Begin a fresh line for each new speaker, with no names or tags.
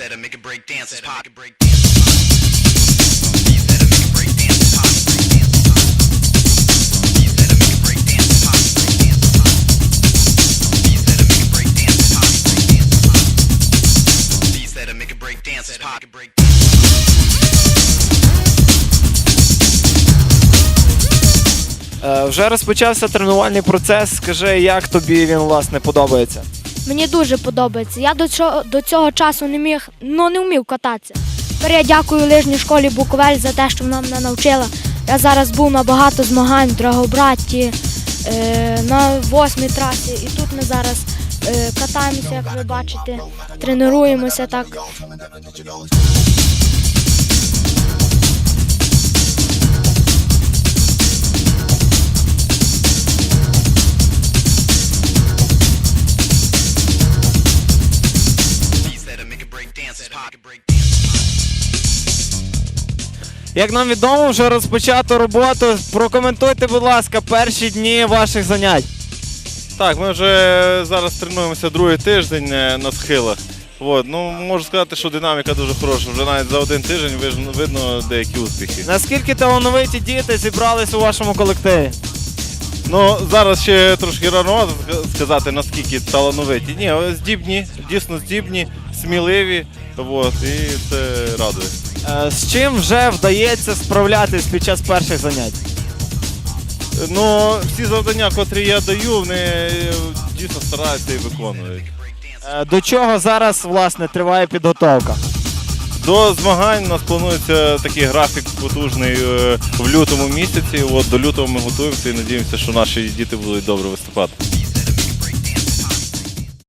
said I make a break dance is pop. Make a break dance is pop. He said I make a break dance is pop. He said I make a break dance is pop. He said I make a break dance is pop.
Е, Вже розпочався тренувальний процес. Скажи, як тобі він власне подобається?
Мені дуже подобається. Я до цього, до цього часу не міг, ну не вмів кататися. Тепер я дякую лижній школі Буковель за те, що вона мене навчила. Я зараз був на багато змагань в Драгобраті, е, на восьмій трасі. І тут ми зараз е, катаємося, як ви бачите, тренуємося так.
Як нам відомо, вже розпочато роботу. Прокоментуйте, будь ласка, перші дні ваших занять.
Так, ми вже зараз тренуємося другий тиждень е, на схилах. От, ну, можу сказати, що динаміка дуже хороша. Вже навіть за один тиждень видно деякі успіхи.
Наскільки талановиті діти зібрались у вашому колективі?
Ну, зараз ще трошки рано сказати, наскільки талановиті. Ні, здібні, дійсно здібні, сміливі. От, і це радує.
Е, З чим вже вдається справлятись під час перших занять?
Ну, всі завдання, котрі я даю, вони е, дійсно стараються і виконують.
Е, До чого зараз власне триває підготовка?
До змагань у нас планується такий графік потужний е, в лютому місяці. От до лютого ми готуємося і надіємося, що наші діти будуть добре виступати.